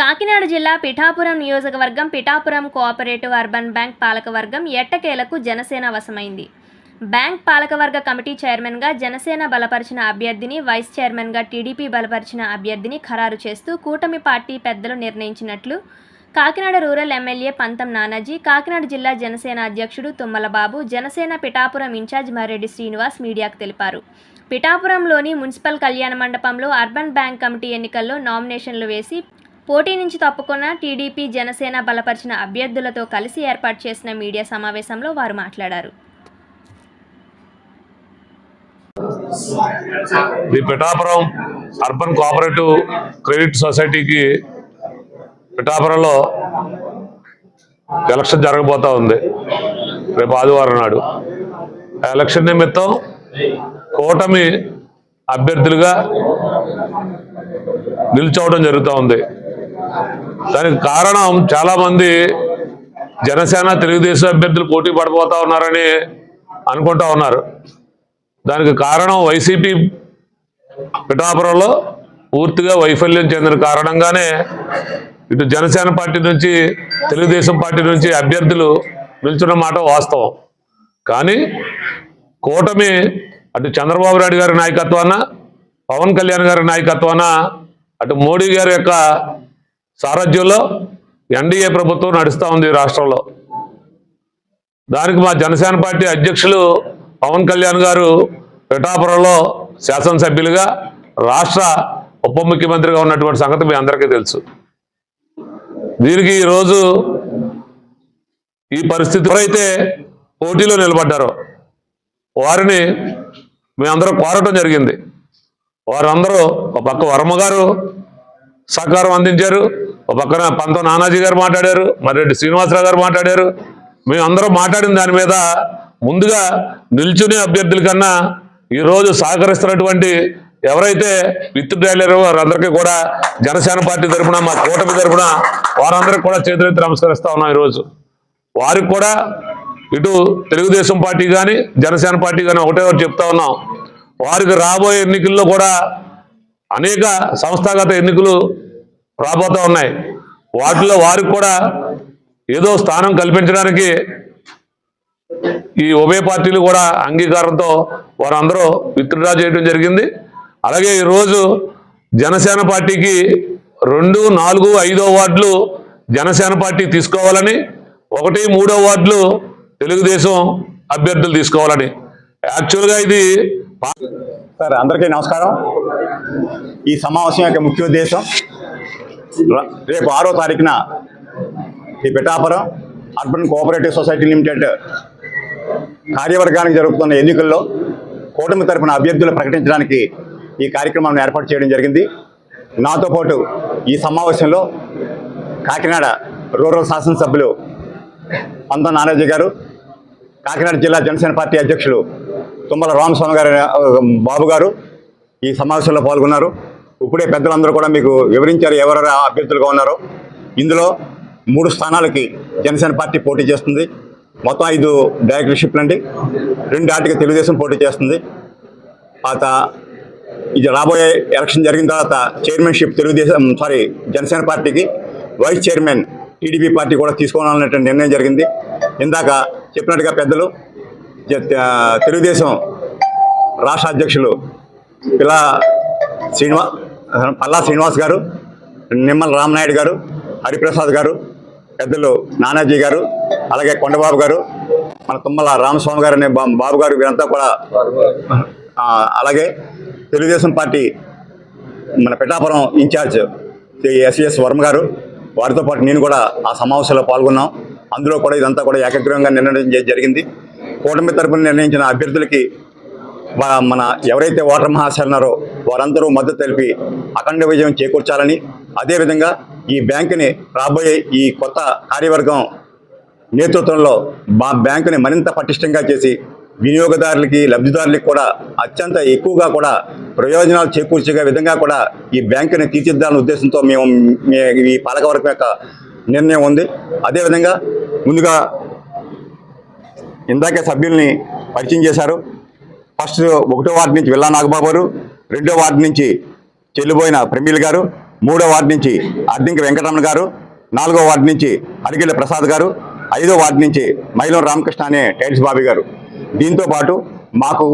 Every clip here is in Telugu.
కాకినాడ జిల్లా పిఠాపురం నియోజకవర్గం పిఠాపురం కోఆపరేటివ్ అర్బన్ బ్యాంక్ పాలకవర్గం ఎట్టకేలకు జనసేన వశమైంది. బ్యాంక్ పాలకవర్గ కమిటీ చైర్మన్గా జనసేన బలపరిచిన అభ్యర్థిని వైస్ చైర్మన్గా టీడీపీ బలపరిచిన అభ్యర్థిని ఖరారు చేస్తూ కూటమి పార్టీ పెద్దలు నిర్ణయించినట్లు కాకినాడ రూరల్ ఎమ్మెల్యే పంతం నానాజీ కాకినాడ జిల్లా జనసేన అధ్యక్షుడు తుమ్మలబాబు జనసేన పిఠాపురం ఇన్ఛార్జ్ మారెడ్డి శ్రీనివాస్ మీడియాకు తెలిపారు. పిఠాపురంలోని మున్సిపల్ కళ్యాణ మండపంలో అర్బన్ బ్యాంక్ కమిటీ ఎన్నికల్లో నామినేషన్లు వేసి పోటీ నుంచి తప్పుకున్న టీడీపీ జనసేన బలపరిచిన అభ్యర్థులతో కలిసి ఏర్పాటు చేసిన మీడియా సమావేశంలో వారు మాట్లాడారు. ఈ పిఠాపురం అర్బన్ కోఆపరేటివ్ క్రెడిట్ సొసైటీకి పిఠాపురంలో ఎలక్షన్ జరగబోతా ఉంది. రేపు ఆదివారం నాడు. ఎలక్షన్ నిమిత్తం కూటమి అభ్యర్థులుగా నిల్చోవడం జరుగుతూ ఉంది. దానికి కారణం చాలామంది జనసేన తెలుగుదేశం అభ్యర్థులు పోటీ పడిపోతా ఉన్నారని అనుకుంటా ఉన్నారు. దానికి కారణం వైసీపీ పిఠాపురంలో పూర్తిగా వైఫల్యం చెందిన కారణంగానే ఇటు జనసేన పార్టీ నుంచి తెలుగుదేశం పార్టీ నుంచి అభ్యర్థులు నిల్చున్న మాట వాస్తవం. కానీ కూటమి అటు చంద్రబాబు నాయుడు గారి నాయకత్వాన పవన్ కళ్యాణ్ గారి నాయకత్వాన అటు మోడీ గారి యొక్క సారథ్యంలో ఎన్డీఏ ప్రభుత్వం నడుస్తూ ఉంది రాష్ట్రంలో. దానికి మా జనసేన పార్టీ అధ్యక్షులు పవన్ కళ్యాణ్ గారు పిఠాపురంలో శాసనసభ్యులుగా రాష్ట్ర ఉప ముఖ్యమంత్రిగా ఉన్నటువంటి సంగతి మీ అందరికీ తెలుసు. దీనికి ఈరోజు ఈ పరిస్థితి ఎవరైతే పోటీలో నిలబడ్డారో వారిని మేమందరం కోరటం జరిగింది. వారందరూ ఒక పక్క వర్మ గారు సహకారం అందించారు. ఒక పక్కన పంతో నానాజీ గారు మాట్లాడారు మర్రెడ్డి శ్రీనివాసరావు గారు మాట్లాడారు. మేమందరం మాట్లాడిన దాని మీద ముందుగా నిల్చునే అభ్యర్థుల కన్నా ఈరోజు సహకరిస్తున్నటువంటి ఎవరైతే విత్ డ్రైలర్ వారందరికీ కూడా జనసేన పార్టీ తరఫున మా కూటమి తరఫున వారందరికీ కూడా చేతులెత్తి నమస్కరిస్తా ఉన్నాం ఈరోజు. వారికి కూడా ఇటు తెలుగుదేశం పార్టీ కానీ జనసేన పార్టీ కానీ ఒకటే ఒకటి చెప్తా ఉన్నాం. వారికి రాబోయే ఎన్నికల్లో కూడా అనేక సంస్థాగత ఎన్నికలు రాబోతూ ఉన్నాయి. వాటిలో వారికి కూడా ఏదో స్థానం కల్పించడానికి ఈ ఉభయ పార్టీలు కూడా అంగీకారంతో వారందరూ విత్డ్రా చేయడం జరిగింది. అలాగే ఈరోజు జనసేన పార్టీకి రెండు నాలుగు ఐదో వార్డులు జనసేన పార్టీ తీసుకోవాలని ఒకటి మూడో వార్డులు తెలుగుదేశం అభ్యర్థులు తీసుకోవాలని. యాక్చువల్గా ఇది సార్ అందరికీ నమస్కారం. ఈ సమావేశం యొక్క ముఖ్య ఉద్దేశం రేపు ఆరో తారీఖున ఈ Pithapuram urban cooperative society limited కార్యవర్గానికి జరుగుతున్న ఎన్నికల్లో కూటమి తరపున అభ్యర్థులు ప్రకటించడానికి ఈ కార్యక్రమాన్ని ఏర్పాటు చేయడం జరిగింది. నాతో పాటు ఈ సమావేశంలో కాకినాడ రూరల్ శాసనసభ్యులు పంత నానాజీ గారు కాకినాడ జిల్లా జనసేన పార్టీ అధ్యక్షులు తుమ్మల రామస్వామి గారు బాబు గారు ఈ సమావేశంలో పాల్గొన్నారు. ఇప్పుడే పెద్దలందరూ కూడా మీకు వివరించారు ఎవరెవరు అభ్యర్థులుగా ఉన్నారో. ఇందులో మూడు స్థానాలకి జనసేన పార్టీ పోటీ చేస్తుంది. మొత్తం ఐదు డైరెక్టర్షిప్లు అండి. రెండు ఆటికి తెలుగుదేశం పోటీ చేస్తుంది. తర్వాత ఇది రాబోయే ఎలక్షన్ జరిగిన తర్వాత చైర్మన్షిప్ తెలుగుదేశం సారీ జనసేన పార్టీకి వైస్ చైర్మన్ టీడీపీ పార్టీ కూడా తీసుకోవాలనేటువంటి నిర్ణయం జరిగింది. ఇందాక చెప్పినట్టుగా పెద్దలు జ- తెలుగుదేశం రాష్ట్ర అధ్యక్షులు పిల్ల శ్రీనివా పల్లా శ్రీనివాస్ గారు నిమ్మల రామనాయుడు గారు హరిప్రసాద్ గారు పెద్దలు నానాజీ గారు అలాగే కొండబాబు గారు మన తుమ్మల రామస్వామి గారు అనే బా- బాబు గారు వీరంతా కూడా అలాగే తెలుగుదేశం పార్టీ మన Pithapuram in charge Shri SS Varma garu వారితో పాటు నేను కూడా ఆ సమావేశంలో పాల్గొన్నాం. అందులో కూడా ఇదంతా కూడా ఏకగ్రీవంగా నిర్ణయం జరిగింది. కూటమి తరపున నిర్ణయించిన అభ్యర్థులకి మన ఎవరైతే ఓటర్ మహాశయులు ఉన్నారో వారందరూ మద్దతు తెలిపి అఖండ విజయం చేకూర్చాలని అదేవిధంగా ఈ బ్యాంకుని రాబోయే ఈ కొత్త కార్యవర్గం నేతృత్వంలో మా బ్యాంకుని మరింత పటిష్టంగా చేసి వినియోగదారులకి లబ్ధిదారులకి కూడా అత్యంత ఎక్కువగా కూడా ప్రయోజనాలు చేకూర్చే విధంగా కూడా ఈ బ్యాంకుని తీర్చిద్దాలనే ఉద్దేశంతో మేము ఈ పాలకవర్గం యొక్క నిర్ణయం ఉంది. అదేవిధంగా ముందుగా ఇందాకే సభ్యుల్ని పరిచయం చేశారు. ఫస్ట్ ఒకటో వార్డు నుంచి విల్లా నాగబాబు గారు రెండో వార్డు నుంచి చెల్లిపోయిన ప్రమీల్ గారు మూడో వార్డు నుంచి అద్దింకి వెంకటరమణ గారు నాలుగో వార్డు నుంచి అడిగిళ్ళ ప్రసాద్ గారు ఐదో వార్డు నుంచి మైలం రామకృష్ణ అనే టైల్స్ బాబీ గారు. దీంతో పాటు మాకు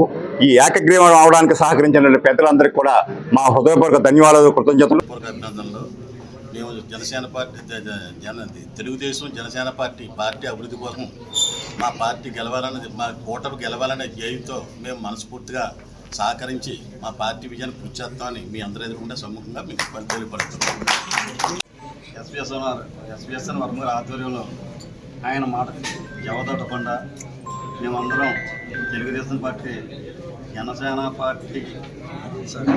ఈ ఏకగ్రీవం అవడానికి సహకరించిన పెద్దలందరికీ కూడా మా హృదయపూర్వక ధన్యవాదాలు కృతజ్ఞతలు. మేము జనసేన పార్టీ జన తెలుగుదేశం జనసేన పార్టీ పార్టీ అభివృద్ధి కోసం మా పార్టీ గెలవాలన్నది మా కూటమి గెలవాలనే ధ్యేయంతో మేము మనస్ఫూర్తిగా సహకరించి మా పార్టీ విజయాన్ని కృషి చేస్తామని మీ అందరూ ఎదుర్కొంటే సమ్ముఖంగా మీకు పని తెలియపడుతున్నాం ఎస్విఎస్ఎన్ ఎస్విఎస్ఎన్ వర్మ గారి ఆధ్వర్యంలో ఆయన మాట జవదొట్టకుండా మేమందరం తెలుగుదేశం పార్టీ జనసేన పార్టీ సహ-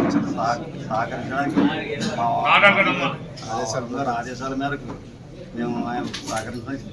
సహకరించడానికి మా ఆదేశాల ఆదేశాల మేరకు మేము ఆయన సహకరించడానికి